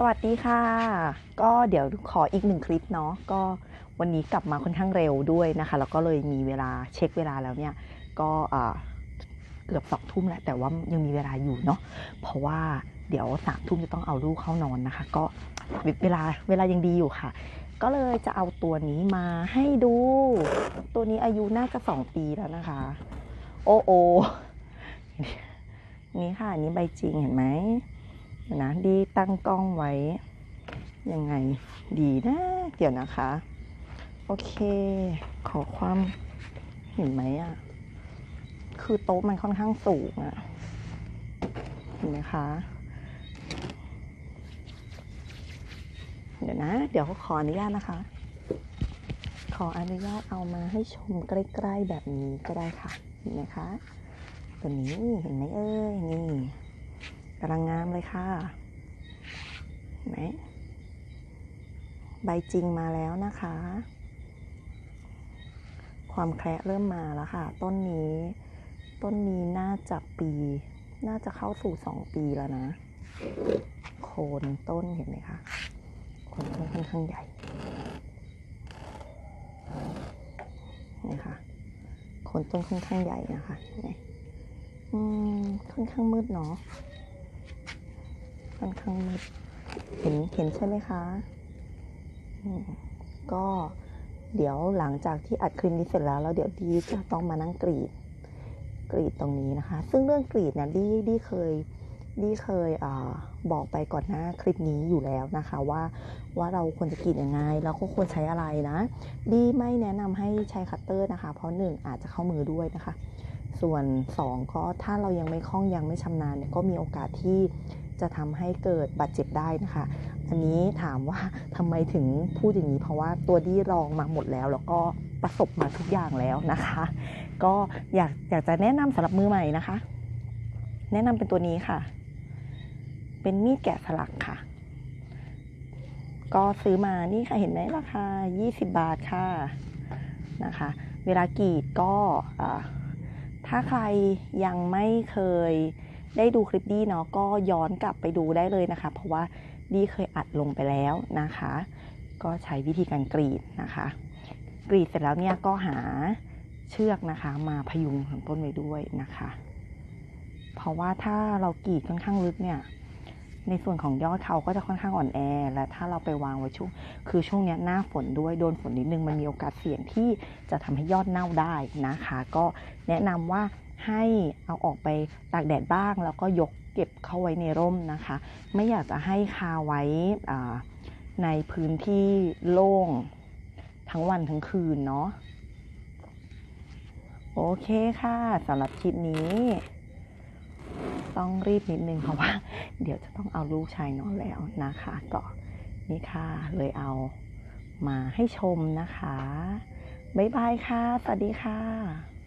สวัสดีค่ะ ก็เดี๋ยวขออีกหนึ่งคลิปเนาะก็วันนี้กลับมาค่อนข้างเร็วด้วยนะคะ แล้วก็เลยมีเวลาเช็คเวลาแล้วเนี่ย ก็เกือบสองทุ่มแล้วแต่ว่ายังมีเวลาอยู่เนาะเพราะว่าเดี๋ยวสามทุ่มจะต้องเอาลูกเข้านอนนะคะ ก็เวลาเวลายังดีอยู่ค่ะ ก็เลยจะเอาตัวนี้มาให้ดู ตัวนี้อายุน่าจะสองปีแล้วนะคะ โอโอนี่ค่ะนนี้ใบจริงเห็นไหม นะดีตั้งกล้องไว้ ยังไงดีนะ เดี๋ยวนะคะ โอเค ขอความเห็นไหมอะคือโต๊ะมันค่อนข้างสูงอะเห็นไหมคะ เดี๋ยวนะ เดี๋ยวขออนุญาตนะคะ ขออนุญาตเอามาให้ชมใกล้ ๆ แบบนี้ก็ได้ค่ะ เห็นไหมคะ ตัวนี้เห็นไหมเอ้ยนี่ กำลังงามเลยค่ะเห็นใบจริงมาแล้วนะคะ ความแคระเริ่มมาแล้วค่ะ ต้นนี้ ต้นนี้น่าจะปี น่าจะเข้าสู่สองปีแล้วนะ โคนต้นเห็นไหมคะโคนต้นค่อนข้างใหญ่นี่ค่ะโคนต้นค่อนข้างใหญ่นะคะนไหมอืมค่อนข้างมืดเนาะ ค่อนข้างมืดเห็นเห็นใช่ไหมคะก็เดี๋ยวหลังจากที่อัดคลิปนี้เสร็จแล้วแล้วเดี๋ยวดีจะต้องมานั่งกรีดกรีดตรงนี้นะคะ ซึ่งเรื่องกรีดเนี่ยดีดีเคยดีเคยอบอกไปก่อนหน้าคลิปนี้อยู่แล้วนะคะว่าว่าเราควรจะกรีดยังไงแล้วก็ควรใช้อะไรนะดีไม่แนะนำให้ใช้คัตเตอร์นะคะ เพราะหนึ่งอาจจะเข้ามือด้วยนะคะ ส่วน 2 ก็ถ้าเรายังไม่คล่องยังไม่ชำนาญเนี่ยก็มีโอกาสที่ จะทำให้เกิดบาดเจ็บได้นะคะ อันนี้ถามว่าทำไมถึงพูดอย่างนี้ เพราะว่าตัวดีลองมาหมดแล้ว แล้วก็ประสบมาทุกอย่างแล้วนะคะ ก็อยากอยากจะแนะนำสำหรับมือใหม่นะคะ แนะนำเป็นตัวนี้ค่ะ เป็นมีดแกะสลักค่ะ ก็ซื้อมานี่ค่ะเห็นไหมราคา 20 บาทค่ะนะคะ เวลากรีดก็ถ้าใครยังไม่เคย ได้ดูคลิปดีเนาะก็ย้อนกลับไปดูได้เลยนะคะ เพราะว่าดีเคยอัดลงไปแล้วนะคะ ก็ใช้วิธีการกรีดนะคะ กรีดเสร็จแล้วเนี่ยก็หาเชือกนะคะ มาพยุงลำต้นไว้ด้วยนะคะ เพราะว่าถ้าเรากรีดค่อนข้างลึกเนี่ยในส่วนของยอดเขาก็จะค่อนข้างอ่อนแอ และถ้าเราไปวางไว้ช่วง คือช่วงนี้หน้าฝนด้วยโดนฝนนิดนึงมันมีโอกาสเสี่ยงที่จะทำให้ยอดเน่าได้นะคะ ก็แนะนำว่า ให้เอาออกไปตากแดดบ้าง แล้วก็ยกเก็บเข้าไว้ในร่มนะคะ ไม่อยากจะให้คาไว้ในพื้นที่โล่งทั้งวันทั้งคืนเนาะโอเคค่ะสำหรับคลิปนี้ ต้องรีบนิดนึงเพราะว่า เดี๋ยวจะต้องเอาลูกชายนอนแล้วนะคะก็นี่ค่ะเลยเอามาให้ชมนะคะ บ๊ายบายค่ะ สวัสดีค่ะ